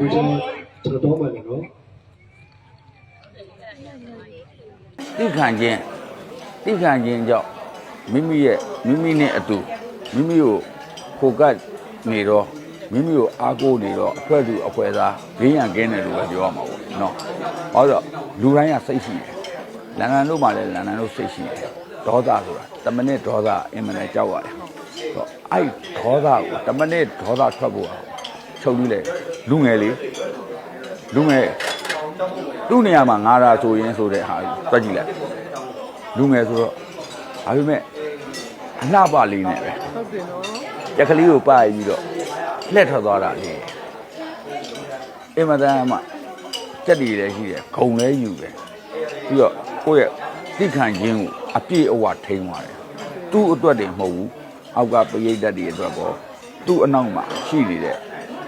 ကိုကျွန်တော်တောင်းပါမယ်နော်သိခံခြင်းသိခံခြင်းကြောင့်မိမိရဲ့မိမိနဲ့အတူမိမိကိုခိုကတ်နေတော့မိမိကိုအားကိုးနေတော့အခွဲသူအခွဲသားရင်းရကင်းတယ်လို့ပဲပြောရမှာပေါ့နော်။ဟောတော့လူတိုင်းကစိတ်ရှိတယ်။လန်လန်တို့မှလည်းလန်လန်တို့စိတ်ရှိတယ်။ဒေါသဆိုတာတမနစ်ဒေါသအင်မတန်ကြောက်ရတယ်။အဲ့ဒေါသကိုတမနစ်ဒေါသထွက်ဖို့ ချုပ်ပြီးလေလူငယ်လေးလူငယ်သူ့နေရာမှာငါရာဆိုရင်ဆိုတဲ့ဟာကိုတွက်ကြည့်လိုက်လူငယ်ဆိုတော့ဒါပေမဲ့အလှပလေးနဲ့ပဲဟုတ်တယ်နော်ရက်ကလေးကိုပါပြီးတော့လှက်ထွက်သွားတာလေအင်မတန်မှစက်တီလည်းရှိတယ်ခုံလည်းယူတယ်ပြီးတော့ကိုယ့်ရဲ့တိခံခြင်းကိုအပြည့်အဝထိန်းသွားတယ်သူ့အတွက်တည်းမဟုတ်ဘူးအောက်ကပရိသတ်တွေအတွက်ပေါ့သူ့အနောက်မှာရှိနေတဲ့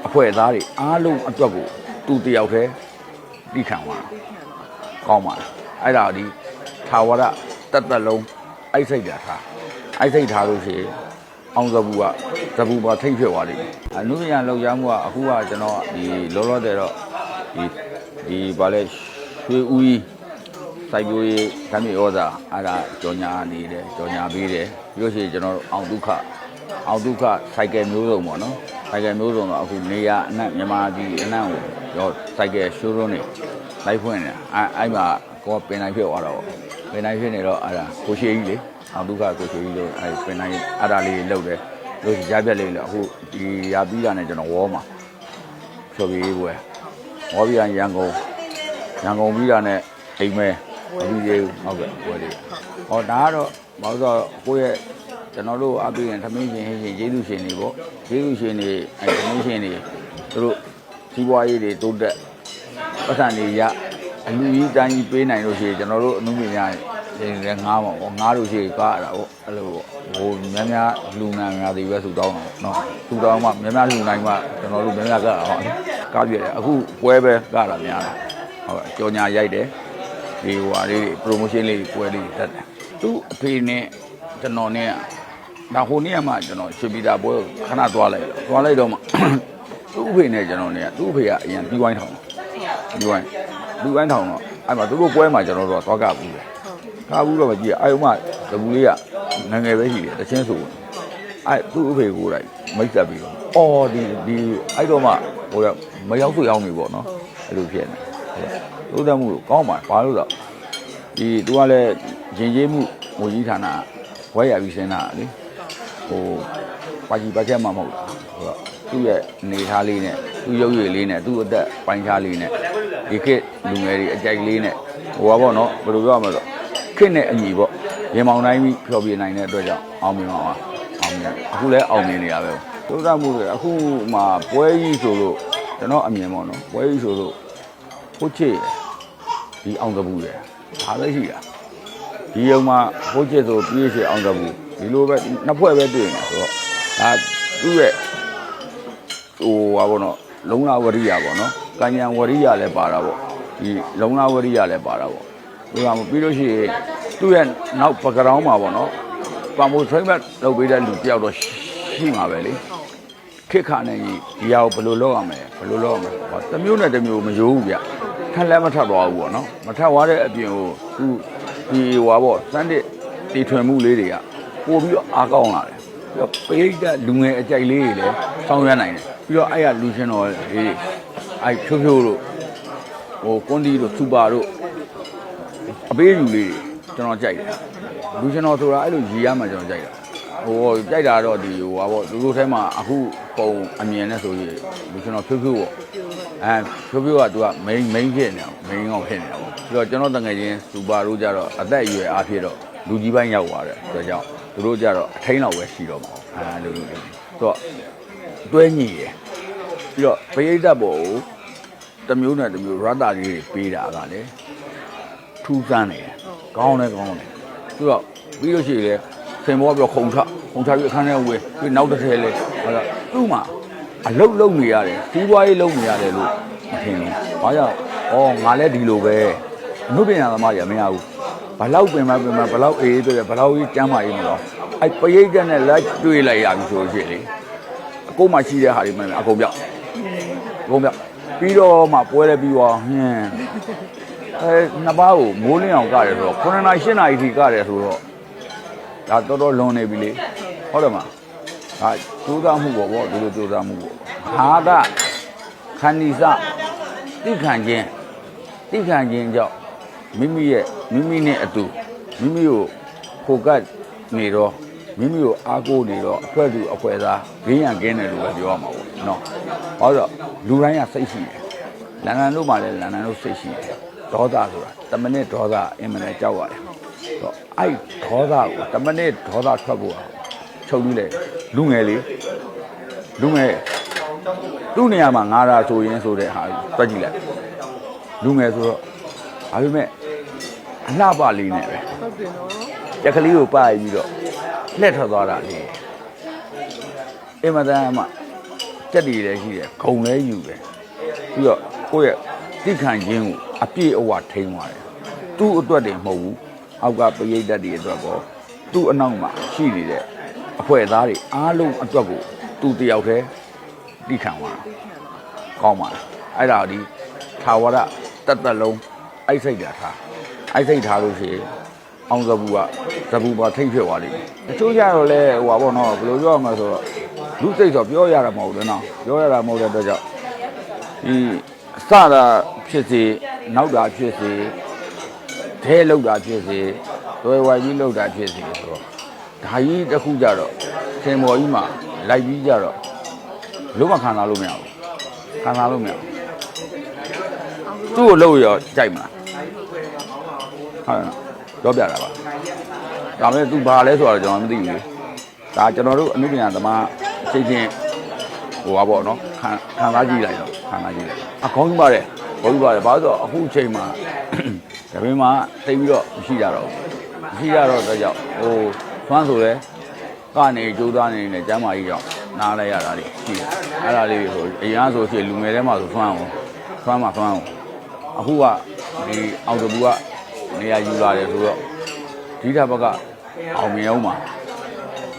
အဖွဲသားတွေအားလုံးအတွက်ကိုသူတယောက်တည်းတိခံသွားတာကောင်းပါလားအဲ့ဒါဒီသာဝရတက်တက်လုံးအိုက်စိတ်တာထားအိုက်စိတ်ထားလို့ရှိရင်အောင်ဇဘူးကဇဘူးပါထိတ်ဖြစ်သွားလိမ့်မယ်အနုပညာလောက်ရမှုကအခုကကျွန်တော်ဒီလောလောတဲ့တော့ဒီဒီဗာလဲရွှေဦးကြီးစိုက်ပျိုးရေးဓာတ်မြေဩဇာအဲ့ဒါကြော်ညာနေတယ်ကြော်ညာပေးတယ်ပြီးလို့ရှိရင်ကျွန်တော်တို့အောင်ဒုက္ခ အောင်ဒုက္ခစိုက်ကယ်မျိုးစုံပေါ့နော်စိုက်ကယ်မျိုးစုံတော့အခုနေရအနှံ့မြန်မာပြည်အနှံ့ကိုရောစိုက်ကယ်ရှိုးရုံးနေလိုက်ဖွင့်နေတာအဲအဲ့မှာကိုကပင်နိုင်ဖြစ်သွားတော့ပင်နိုင်ဖြစ်နေတော့အဲ့ဒါကိုရှိကြီးလေအောင်ဒုက္ခကိုရှိကြီးလို့အဲ့ပင်နိုင်အဲ့ဒါလေးလှုပ်တယ်လို့ရပြက်လေးလေအခုဒီရပြီးတာနဲ့ကျွန်တော်ဝေါ်မှာဖြော်ပြီးပွဲဝေါ်ပြီးရန်ကုန်ရန်ကုန်ပြီးတာနဲ့အိမ်မဲမပြီးသေးဘူးဟုတ်ကဲ့ပွဲလေးဟောဒါကတော့ဘာလို့ဆိုတော့ကိုယ့်ရဲ့ ကျွန်တော်တို့အပိရင်သမင်းရှင်ဟင်းရှင်ကျေးဇူးရှင်တွေပေါ့ကျေးဇူးရှင်တွေအဲသမင်းရှင်တွေသူတို့စီးပွားရေးတွေတိုးတက်ပတ်စံတွေရအလူကြီးတိုင်းကြီးပေးနိုင်လို့ရှိရင်ကျွန်တော်တို့အမှုပညာတွေလည်းငားပါပေါ့ငားလို့ရှိရင်ကားရတာပေါ့အဲ့လိုပေါ့ဟိုများများလူနာများတွေပဲဆူတောင်းတာနော်ဆူတောင်းမှများများလူနိုင်မှကျွန်တော်တို့များများကဟောကားပြတယ်အခုပွဲပဲကတာများတာဟုတ်ကဲ့ကြော်ညာရိုက်တယ်ဒီဟိုဟာလေး promotion လေးပွဲလေးတက်တယ်သူ့အဖေနဲ့ကျွန်တော်နဲ့ ဒါဟိုနေ့ကမှကျွန်တော်ရွှေပြည်သာပွဲကိုခဏသွားလိုက်တော့သွားလိုက်တော့မှသူ့အဖေနဲ့ကျွန်တော်နဲ့သူ့အဖေကအရင်ပြီးဝိုင်းထောင်တယ်ဒီဝိုင်းလူဝိုင်းထောင်တော့အဲ့မှာသူတို့ပွဲမှာကျွန်တော်တို့ကသွားကဘူးတယ်ကားဘူးတော့မကြည့်ရအဲ့ဥမတပူလေးကငငယ်ပဲရှိတယ်တချင်းဆိုအဲ့သူ့အဖေကိုယ်တိုင်မိတ်ဆက်ပြီးတော့အော်ဒီဒီအဲ့တော့မှဟိုကမရောက်ဆိုရောက်နေပေါ့နော်အဲ့လိုဖြစ်နေဟုတ်တယ်မှုကောင်းပါဘာလို့လဲဒီသူကလည်းရင်ကျေးမှုငွေကြီးဌာနဝဲရပြီးစင်းတာလေ ဟိုပါကြီးပါချက်မှမဟုတ်ဘူးဟိုတော့သူ့ရဲ့အနေထားလေးနဲ့သူ့ရုပ်ရည်လေးနဲ့သူ့အသက်ပိုင်းခြားလေးနဲ့ဒီခေတ်လူငယ်တွေအကြိုက်လေးနဲ့ဟိုပါပေါ့နော်ဘယ်လိုပြောရမလဲဆိုခေတ်နဲ့အညီပေါ့ရင်မောင်တိုင်းပြီးဖျော်ပြနိုင်တဲ့အတွက်ကြောင့်အောင်မြင်ပါပါအောင်မြင်အခုလည်းအောင်မြင်နေရပဲသုဒ္ဓမှုတွေအခုမှပွဲကြီးဆိုလို့ကျွန်တော်အမြင်ပေါ့နော်ပွဲကြီးဆိုလို့ဟုတ်ချေဒီအောင်သဘူးရဒါလည်းရှိတာဒီရုံမှာဟိုးချစ်ဆိုပြေးချစ်အောင်တော့ဘူး ဒီလိုပဲနှစ်ဖွဲ့ပဲတွေ့နေဆိုတော့ဒါသူ့ရဲ့ဟိုဟာပေါ့နော်လုံလာဝရိယပေါ့နော်ကញ្ញံဝရိယလည်းပါတာပေါ့ဒီလုံလာဝရိယလည်းပါတာပေါ့ဒီမှာပြီးလို့ရှိရင်သူ့ရဲ့နောက်ပကရောင်းမှာပေါ့နော်ပံမိုး train back လုပ်ပေးတဲ့လူတယောက်တော့ရှိမှာပဲလေခက်ခါနေကြီးဒီဟာကိုဘယ်လိုလုပ်ရမလဲဘယ်လိုလုပ်ရမလဲဟောတစ်မျိုးနဲ့တစ်မျိုးမယိုးဘူးဗျထက်လည်းမထပ်သွားဘူးပေါ့နော်မထပ်သွားတဲ့အပြင်ကိုသူဒီဟွာပေါ့စမ်းတစ်တီထွင်မှုလေးတွေက ပို့ပြီးတော့အားကောင်းလာတယ်ပြီးတော့ပိဋကလူငယ်အကြိုက်လေးတွေလည်းဆောင်းရနိုင်တယ်ပြီးတော့အဲ့ရလူရှင်တော်လေးတွေအဲ့ဖြိုးဖြိုးတို့ဟိုကွန်ဒီတို့စူပါတို့အပေးယူလေးတွေကျွန်တော်ကြိုက်တယ်လူရှင်တော်ဆိုတာအဲ့လိုရည်ရမှကျွန်တော်ကြိုက်တာဟိုကြိုက်တာတော့ဒီဟိုဟာပေါ့လူတို့ထဲမှာအခုပုံအမြင်နဲ့ဆိုရင်လူရှင်တော်ဖြိုးဖြိုးပေါ့အဲဖြိုးဖြိုးကသူက main main ဖြစ်နေတာ main ကောင်ဖြစ်နေတာပေါ့ပြီးတော့ကျွန်တော်တငယ်ချင်းစူပါတို့ကြတော့အသက်အရွယ်အားဖြင့်တော့လူကြီးပိုင်းရောက်သွားတယ်ဒါကြောင့် သူတို့ကြတော့အထိန်လောက်ပဲရှိတော့မှာအဲလိုလိုဆိုတော့တွဲညီရယ်ပြီးတော့ပရိသတ်ဘောကိုတစ်မျိုးနဲ့တစ်မျိုးရတ္တာကြီးတွေပေးတာကလည်းထူးဆန်းတယ်ကောင်းတယ်ကောင်းတယ်ပြီးတော့ပြီးလို့ရှိရင်လေစင်ဘောပြောခုံထခုံထပြီးအခန်းထဲဝေးပြီးနောက်တစ်ထည်လေဟောသူ့မှာအလုတ်လုံနေရတယ်စီးပွားရေးလုံနေရတယ်လို့မထင်ဘူး။ဘာကြောင့်ဩငါလည်းဒီလိုပဲအမှုပညာသမားကြီးမရဘူး။ ဘလောက်ပင်မပင်မဘလောက်အေးအေးတွေ့ရဘလောက်ကြီးကျမ်းမာရေးမလို့အဲ့ပရိတ်တဲ့နဲ့လက်တွေ့လိုက်ရပြီဆိုလို့ရှိရင်လေအကုန်မှရှိတဲ့ဟာတွေမှန်အကုန်ပြောက်အကုန်ပြောက်ပြီးတော့မှပွဲလဲပြီးသွားဟင်းအဲနှစ်ပါးကိုမိုးလင်းအောင်ကတယ်ဆိုတော့9နာရီ10နာရီထိကတယ်ဆိုတော့ဒါတော်တော်လွန်နေပြီလေဟုတ်တယ်မလားဒါကြိုးစားမှုပေါ့ဗောဒီလိုကြိုးစားမှုပေါ့ဟာကခန္ဒီစတိခံခြင်းတိခံခြင်းကြောင့် မိမိရဲ့မိမိနဲ့အတူမိမိကိုဖိုကတ်နေတော့မိမိကိုအားကိုးနေတော့အဖွဲ့သူအဖွဲ့သားဂိမ်းရန်ကင်းတယ်လို့ပဲပြောရမှာပေါ့နော်ဟောတော့လူတိုင်းကစိတ်ရှိတယ်လန်လန်တို့မှလည်းလန်လန်တို့စိတ်ရှိတယ်ဒေါသဆိုတာတမနစ်ဒေါသအင်မတန်ကြောက်ရတယ်တော့အဲ့ဒေါသကိုတမနစ်ဒေါသထွက်ဖို့အောင်ချုပ်ပြီးလေလူငယ်လေးလူငယ်သူ့နေရာမှာငါရာဆိုရင်ဆိုတဲ့ဟာတွက်ကြည့်လိုက်လူငယ်ဆိုတော့ဒါပေမဲ့ အလှပလေးနဲ့ပဲဟုတ်တယ်နော်ရက်ကလေးကိုပါပြီးတော့လှည့်ထွက်သွားတာလေအင်မတန်မှကြက်တည်လည်းရှိတယ်ဂုံလည်းယူတယ်ပြီးတော့ကိုယ့်ရဲ့တိခံခြင်းကိုအပြည့်အဝထိန်းသွားတယ်သူ့အတွက်တည်းမဟုတ်ဘူးအောက်ကပရိသတ်တွေအတွက်ကောသူ့အနောက်မှာရှိနေတဲ့အဖွဲ့သားတွေအားလုံးအတွက်ကိုသူတယောက်တည်းတိခံသွားတာကောင်းပါလားအဲ့ဒါဒီသာဝရတတ်တက်လုံးအိုက်စိတ်တာထား အိုက်စိတ်ထားလို့ရှိရင်အောင်ဇဘူကဇဘူပါထိတ်ဖြစ်သွားလိမ့်မယ်တချို့ကြတော့လဲဟိုပါဘောနော်ဘယ်လိုပြောရမလဲဆိုတော့လူစိတ်ဆိုပြောရတာမဟုတ်ဘူးနော်ပြောရတာမဟုတ်တဲ့အတွက်ကြောင့်ဒီအစတာဖြစ်စေနောက်တာဖြစ်စေထဲလောက်တာဖြစ်စေသွယ်ဝိုင်ကြီးလောက်တာဖြစ်စေဆိုတော့ဒါကြီးတစ်ခုကြတော့သင်္ဘောကြီးမှာလိုက်ပြီးကြတော့လုံးဝခံစားလို့မရဘူးခံစားလို့မရဘူးသူ့ကိုလို့ရောကြိုက်မလား ဟုတ်တယ်နော်ပြောပြတာပါဒါပေမဲ့ तू ဘာလဲဆိုတော့ကျွန်တော်မသိဘူးလေဒါကျွန်တော်တို့အမှုပညာသမားစိတ်ချင်းဟိုပါပေါ့နော်ခံခံစားကြည့်လိုက်တော့ခံစားကြည့်လိုက်အကောင်းကြီးပါတယ်ဘုန်းကြီးပါတယ်ဘာလို့ဆိုတော့အခုချိန်မှာဒါပေမဲ့တိတ်ပြီးတော့မရှိကြတော့ဘူးမရှိကြတော့တော့ကြောင့်ဟိုသွမ်းဆိုလဲကနေကြိုးစားနေနေကျမ်းမာကြီးကြောင့်နားလိုက်ရတာလေရှိတယ်အဲ့ဒါလေးတွေဆိုအရင်ကဆိုရှင်လူငယ်ထဲမှာဆိုသွမ်းအောင်သွမ်းမှာသွမ်းအောင်အခုကဒီအော်တိုဘူးက နေရာယူလာတယ်ဆိုတော့ဒီထက်ဘက်ကအောင်မြင်အောင်ပါ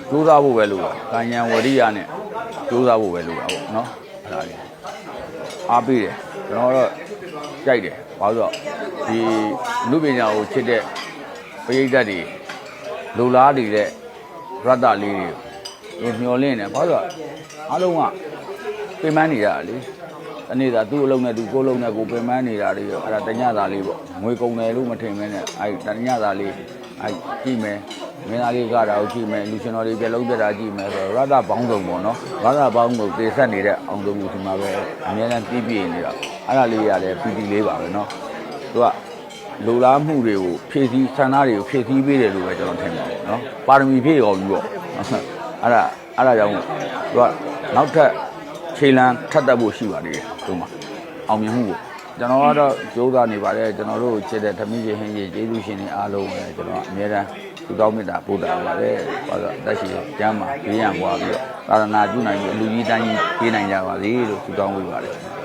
ကြိုးစားဖို့ပဲလို့ပါကံဉာဏ်ဝရိယနဲ့ကြိုးစားဖို့ပဲလို့ပါပေါ့နော်အဲ့ဒါလေးအားပေးတယ်ကျွန်တော်တော့ကြိုက်တယ်ဘာလို့ဆိုတော့ဒီလူပညာကိုချစ်တဲ့ပရိသတ်တွေလူလားနေတဲ့ရတ္တလေးတွေမျောလင့်နေဘာလို့ဆိုတော့အားလုံးကပြင်ပန်းနေရတာလေ တနေ့သာသူ့အလုံးနဲ့သူကိုယ်လုံးနဲ့ကိုပြင်ပန်းနေတာလေးရောအဲ့ဒါတညသာလေးပေါ့ငွေကုန်တယ်လို့မထင်မဲနဲ့အဲ့တညသာလေးအဲ့ကြည့်မယ်မင်းသားလေးကတာကိုကြည့်မယ်လူရှင်တော်တွေပြလုံးပြတာကြည့်မယ်ဆိုတော့ရတ္တဘောင်းစုံပေါ့နော်ရတ္တဘောင်းကိုသေဆက်နေတဲ့အောင်စုံမှုဒီမှာပဲအများနဲ့ပြည့်ပြည့်နေတာအဲ့ဒါလေးရတယ်ပီတီလေးပါပဲနော်သူကလူလားမှုတွေကိုဖြည့်ဆည်းဆန္ဒတွေကိုဖြည့်ဆည်းပေးတယ်လို့ပဲကျွန်တော်ထင်ပါတယ်နော်ပါရမီဖြည့်ရောပြီပေါ့အဲ့ဒါအဲ့ဒါကြောင့်သူကနောက်ထပ် ခြေလန်းထပ်တက်ဖို့ရှိပါသေးတယ်သူမှာအောင်မြင်မှုကိုကျွန်တော်ကတော့ကြိုးစားနေပါတယ်ကျွန်တော်တို့ချစ်တဲ့သမီးရှင်ဟင်းကြီးကျေးဇူးရှင်တွေအားလုံးပဲကျွန်တော်အများတန်းသူတောင်းမေတ္တာပို့တာပါတယ်ဘာလို့တက်ရှိကျမ်းမှာပြေးရန်ပွားပြီးတော့သာသနာပြုနိုင်ပြီးအလူကြီးတန်းကြီးပြေးနိုင်ကြပါစေလို့သူတောင်းဝေးပါတယ်